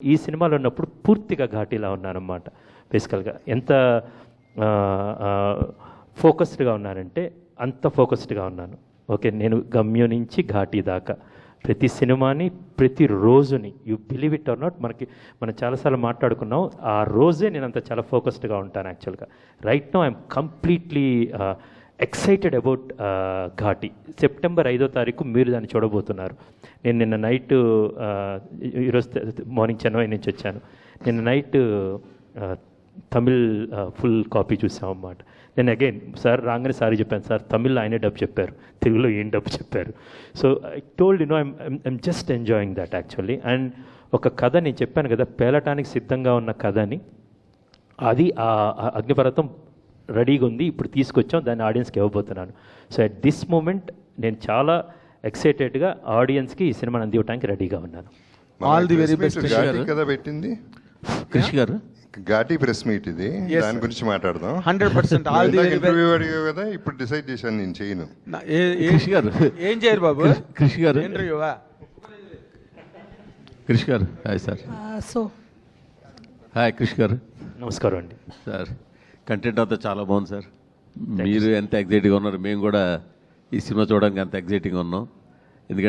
ఈ సినిమాలో ఉన్నప్పుడు పూర్తిగా ఘాటీలా ఉన్నారన్నమాట. బేసికల్గా ఎంత ఫోకస్డ్గా ఉన్నానంటే అంత ఫోకస్డ్గా ఉన్నాను. ఓకే నేను గమ్యం నుంచి ఘాటీ దాకా. ప్రతి సినిమాని ప్రతి రోజుని you believe it or not మనకి మనం చాలాసార్లు మాట్లాడుకున్నాం ఆ రోజే నేను అంత చాలా ఫోకస్డ్గా ఉంటాను యాక్చువల్గా right no I'm completely excited about uh, Ghaati. September ఐదో తారీఖు మీరు దాన్ని చూడబోతున్నారు. నేను నిన్న నైట్ ఈరోజు మార్నింగ్ చెన్నై నుంచి వచ్చాను. నిన్న night uh, Tamil uh, full copy చూసాం అన్నమాట. నేను అగైన్ సార్ రాగానే సారీ చెప్పాను. సార్ తమిళ్ ఆయనే డబ్బు చెప్పారు. తెలుగులో ఏం డబ్బు చెప్పారు? So I told you no I'm I'm just enjoying that actually and ఒక కథ నేను చెప్పాను కదా పేలటానికి సిద్ధంగా ఉన్న కథని అది ఆ అగ్నిపర్వతం రెడీగా ఉంది ఇప్పుడు తీసుకొచ్చాం దాన్ని ఆడియన్స్కి ఇవ్వబోతున్నాను. సో అట్ దిస్ మూమెంట్ నేను చాలా ఎక్సైటెడ్గా ఆడియన్స్కి ఈ సినిమాని అందివ్వడానికి రెడీగా ఉన్నాను. మీట్ Krish ఘాటి గారు. కదా పెట్టింది? కృషి గారు. ఘాటి ప్రెస్ మీట్ ఇది. దాని. గురించి మాట్లాడదాం. Hundred percent all the very interview అడిగావు కదా ఇప్పుడు డిసైడ్ చేశాను నేను చేయను. కృషి గారు. ఏం చేయరు బాబు? కృషి గారు. ఇంటర్వ్యూవా కృషి గారు. హాయ్ సార్ సో హాయ్ కృషి గారు. నమస్కారం అండి. సార్ కంటెంట్ అంతా చాలా బాగుంది సార్ మీరు ఎంత ఎగ్జైటింగ్గా ఉన్నారు మేము కూడా ఈ సినిమా చూడడానికి అంత ఎగ్జైటింగ్గా ఉన్నాం.